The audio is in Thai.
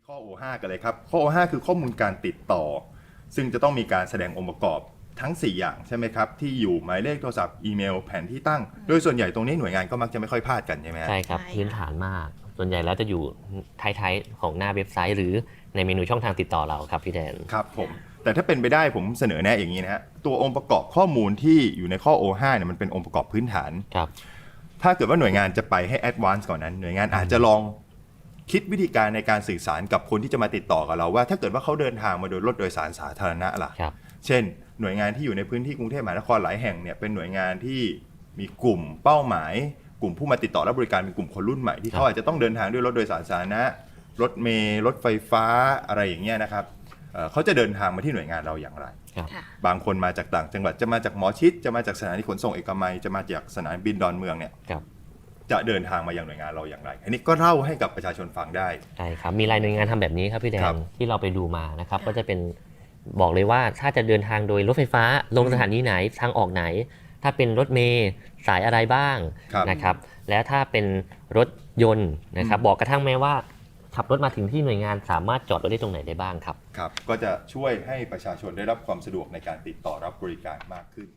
ที่ข้อ O5 กันเลยครับ ข้อ O5 คือข้อมูลการติดต่อ ซึ่งจะต้องมีการแสดงองค์ประกอบทั้ง 4 อย่างใช่ไหมครับ ที่อยู่หมายเลขโทรศัพท์อีเมลแผนที่ตั้ง โดยส่วนใหญ่ตรงนี้หน่วยงานก็มักจะไม่ค่อยพลาดกันใช่ไหมฮะ ใช่ครับ ใช่ค่ะ พื้นฐานมาก ส่วนใหญ่แล้วจะอยู่ท้ายๆของหน้าเว็บไซต์ หรือในเมนูช่องทางติดต่อเราครับพี่แดน ครับผมแต่ถ้าเป็นไปได้ผมเสนอแนะอย่างนี้นะฮะตัวองค์ประกอบข้อมูลที่อยู่ในข้อ O5 เนี่ยมันเป็นองค์ประกอบพื้นฐาน ครับ ถ้าเกิดว่าหน่วยงานจะไปให้ advance ก่อนนั้น หน่วยงานอาจจะลอง คิดวิธีการในการสื่อสารกับคนที่จะมาติดต่อกับเราว่า ถ้าเกิดว่าเขาเดินทางมาโดยรถโดยสารสาธารณะล่ะ ครับ เช่น หน่วยงานที่อยู่ในพื้นที่กรุงเทพมหานครหลายแห่งเนี่ยเป็นหน่วยงานที่มีกลุ่มเป้าหมาย กลุ่มผู้มาติดต่อรับบริการเป็นกลุ่มคนรุ่นใหม่ที่เขาอาจจะต้องเดินทางด้วยรถโดยสารสาธารณะรถเมล์รถไฟฟ้าอะไรอย่างเงี้ยนะครับเอ่อเขาจะเดินทางมาที่หน่วยงานเราอย่างไรครับค่ะ บางคนมาจากต่างจังหวัดจะมาจากหมอชิดจะมาจากสถานีขนส่งเอกมัยจะมาจากสนามบินดอนเมืองเนี่ยครับ จะเดินทางมาอย่างหน่วยงานเราอย่างไร อันนี้ก็เล่าให้กับประชาชนฟังได้ ใช่ครับ มีรายหน่วยงานทำแบบนี้ครับพี่แดครันบที่เราไปดูมานะครับค่ะก็จะเป็นบอกเลยว่าถ้าจะเดินทางโดยรถไฟฟ้าลงสถานีไหนทางออกไหน ถ้าเป็นรถเมล์สายอะไรบ้างครับนะครับ แล้วถ้าเป็นรถยนต์นะครับอืมบอกกระทั่งแม้ว่าขับรถมาถึงที่หน่วยงานสามารถจอดรถได้ตรงไหนได้บ้างครับ ครับ ก็จะช่วยให้ประชาชนได้รับความสะดวกในการติดต่อรับบริการมากขึ้น